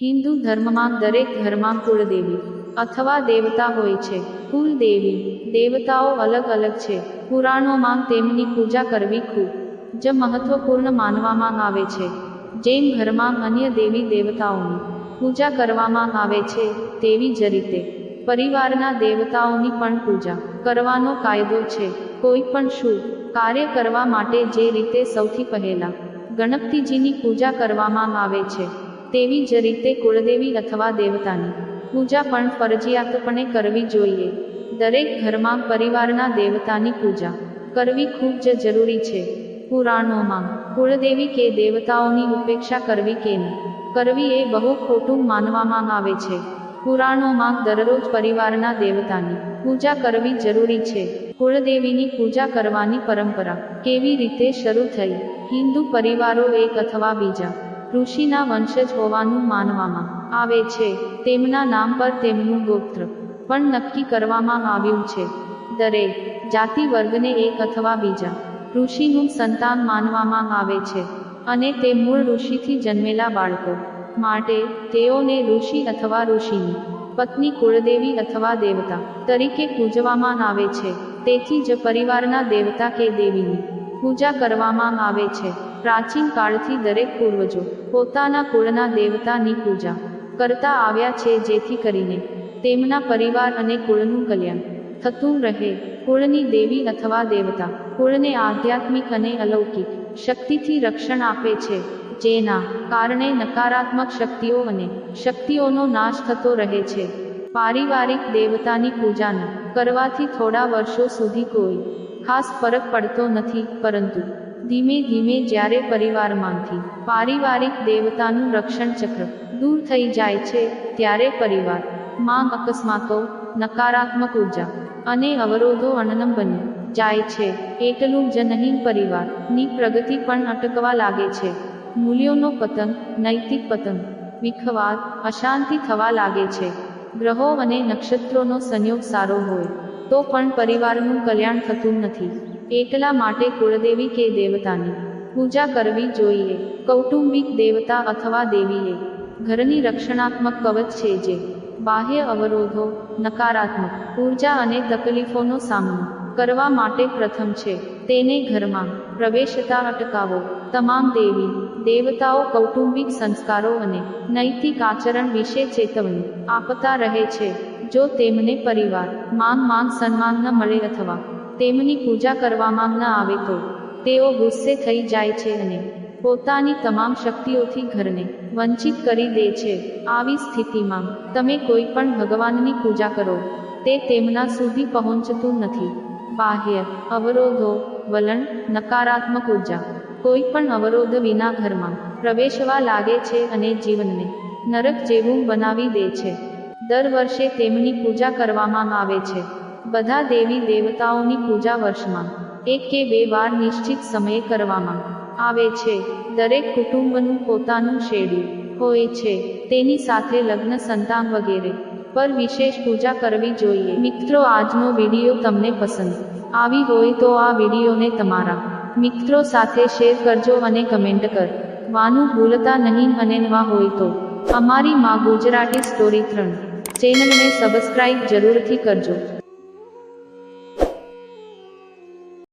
હિન્દુ ધર્મમાં દરેક ઘરમાં કુળદેવી અથવા દેવતા હોય છે. કુલદેવી દેવતાઓ અલગ અલગ છે. પુરાણોમાં તેમની પૂજા કરવી ખૂબ જ મહત્વપૂર્ણ માનવામાં આવે છે. જેમ ઘરમાં અન્ય દેવી દેવતાઓની પૂજા કરવામાં આવે છે, તેવી જ રીતે પરિવારના દેવતાઓની પણ પૂજા કરવાનો કાયદો છે. કોઈ પણ શુભ કાર્ય કરવા માટે જે રીતે સૌથી પહેલા ગણપતિજીની પૂજા કરવામાં આવે છે તેવી જ રીતે કુળદેવી અથવા દેવતાની પૂજા પણ ફરજિયાતપણે કરવી જોઈએ. દરેક ઘરમાં પરિવારના દેવતાની પૂજા કરવી ખૂબ જ જરૂરી છે. પુરાણોમાં કુળદેવી કે દેવતાઓની ઉપેક્ષા કરવી કે ન કરવી એ બહુ ખોટું માનવામાં આવે છે. પુરાણોમાં દરરોજ પરિવારના દેવતાની પૂજા કરવી જરૂરી છે. કુળદેવીની પૂજા કરવાની પરંપરા કેવી રીતે શરૂ થઈ? હિન્દુ પરિવારો એક અથવા બીજા ઋષિના વંશજ હોવાનું માનવામાં આવે છે. તેમના નામ પર તેમનું ગોત્ર પણ નક્કી કરવામાં આવ્યું છે. દરેક જાતિ વર્ગને એક અથવા બીજા ઋષિનું સંતાન માનવામાં આવે છે અને તે મૂળ ઋષિથી જન્મેલા બાળકો માટે તેઓને ઋષિ અથવા ઋષિની પત્ની કુળદેવી અથવા દેવતા તરીકે પૂજવામાં આવે છે. તેથી જ પરિવારના દેવતા કે દેવીની પૂજા કરવામાં આવે છે. પ્રાચીન કાળથી દરેક પૂર્વજો પોતાના કુળના દેવતાની પૂજા કરતા આવ્યા છે જેથી કરીને તેમના પરિવાર અને કુળનું કલ્યાણ થતું રહે. કુળની દેવી અથવા દેવતા કુળને આધ્યાત્મિક અને અલૌકિક શક્તિથી રક્ષણ આપે છે, જેના કારણે નકારાત્મક શક્તિઓ અને શક્તિઓનો નાશ થતો રહે છે. પારિવારિક દેવતાની પૂજા કરવાથી થોડા વર્ષો સુધી કોઈ ખાસ ફરક પડતો નથી, પરંતુ ધીમે ધીમે જ્યારે પરિવારમાંથી પારિવારિક દેવતાનું રક્ષણ ચક્ર દૂર થઈ જાય છે, ત્યારે પરિવાર, માં અકસ્માતો, નકારાત્મક ઊર્જા અને અવરોધો અનનમ બની જાય છે. એટલું જ નહીં, પરિવારની પ્રગતિ પણ અટકવા લાગે છે. મૂલ્યોનો પતંગ નૈતિક પતંગ વિખવાદ, અશાંતિ થવા લાગે છે. ગ્રહો અને નક્ષત્રોનો સંયોગ સારો હોય, તો પણ પરિવારનું કલ્યાણ થતું નથી. એકલા માટે કુળદેવી કે દેવતાની પૂજા કરવી જોઈએ. કૌટુંબિક દેવતા અથવા દેવીએ ઘરની રક્ષણાત્મક કવચ છે જે બાહ્ય અવરોધો, નકારાત્મક ઊર્જા અને તકલીફોનો સામનો કરવા માટે પ્રથમ છે. તેને ઘરમાં પ્રવેશતા અટકાવો. તમામ દેવી, દેવતાઓ કૌટુંબિક સંસ્કારો અને નૈતિક આચરણ વિશે ચેતવણી આપતા રહે છે. જો તેમને પરિવાર, માન માન, સન્માન ન મળે અથવા તેમની પૂજા કરવામાં ન આવે તો તેઓ ગુસ્સે થઈ જાય છે અને પોતાની તમામ શક્તિઓથી ઘરને વંચિત કરી દે છે. આવી સ્થિતિમાં તમે કોઈ પણ ભગવાનની પૂજા કરો, તે તેમના સુધી પહોંચતું નથી. બાહ્ય અવરોધો, વલણ, નકારાત્મક ઊર્જા, કોઈ પણ અવરોધ વિના ઘરમાં પ્રવેશવા લાગે છે અને જીવનને નરક જેવું બનાવી દે છે. દર વર્ષે તેમની પૂજા કરવામાં આવે છે. બધા દેવી દેવતાઓની પૂજા વર્ષમાં, એક કે બે વાર નિશ્ચિત સમયે કરવામાં આવે છે. દરેક કુટુંબનું પોતાનું શેડ્યુલ હોય છે, તેની સાથે લગ્ન સંતાન વગેરે પર વિશેષ પૂજા કરવી જોઈએ. મિત્રો, આજનો વીડિયો તમને પસંદ આવી હોય તો આ વિડીયોને તમારા મિત્રો સાથે શેર કરજો અને કમેન્ટ કર. વાનું ભૂલતા નહીં અને નવા હોય તો અમારી માં ગુજરાતી સ્ટોરી ત્રણ ચેનલને સબસ્ક્રાઇબ જરૂરથી કરજો.